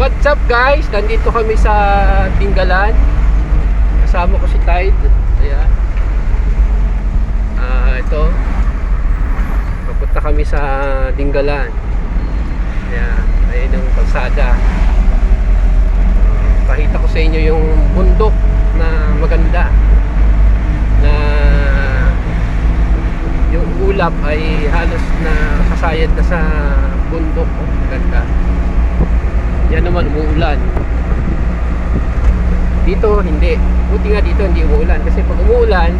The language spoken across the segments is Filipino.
What's up guys? Nandito kami sa Tinggalan. Kasama ko si Tide. Ayan. Ah, uh, ito. Papunta kami sa Tinggalan. Ayan. Ayan ang kalsada. Ah, pakita ko sa inyo yung bundok na maganda. Na yung ulap ay halos na kasayad na sa bundok. Oh, maganda. Yan naman umuulan. Dito hindi. Buti nga dito hindi umuulan kasi pag umuulan,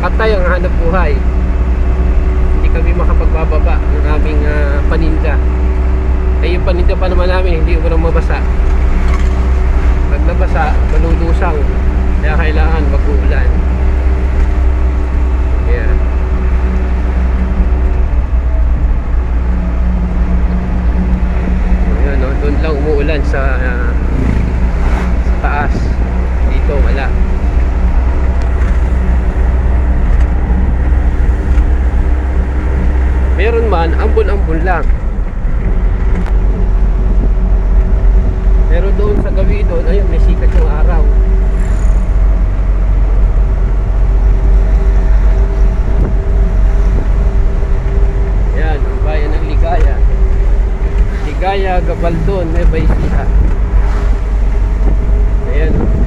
patay ang hanap buhay. Hindi kami makapagbababa ng aming uh, paninda. Ay yung paninda pa naman namin hindi ko mabasa. ambon-ambon lang pero doon sa gawi doon ayun may sikat yung araw. Yan ang bayan ng Ligaya. Ligaya Gabaldon may Baysita ayan. o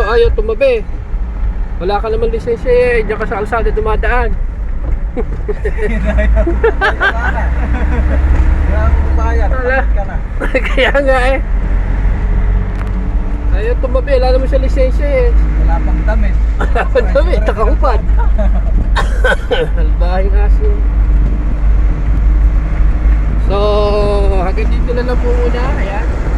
Kaso ayaw tumabi. Wala ka naman lisensya eh. Diyan ka sa kalsada dumadaan. Kaya nga eh. Ayaw tumabi. Wala naman siya lisensya eh. Wala pang damit. Wala pang damit. Takahupad. Halbahing aso. So, hanggang dito na lang po muna. Ayan.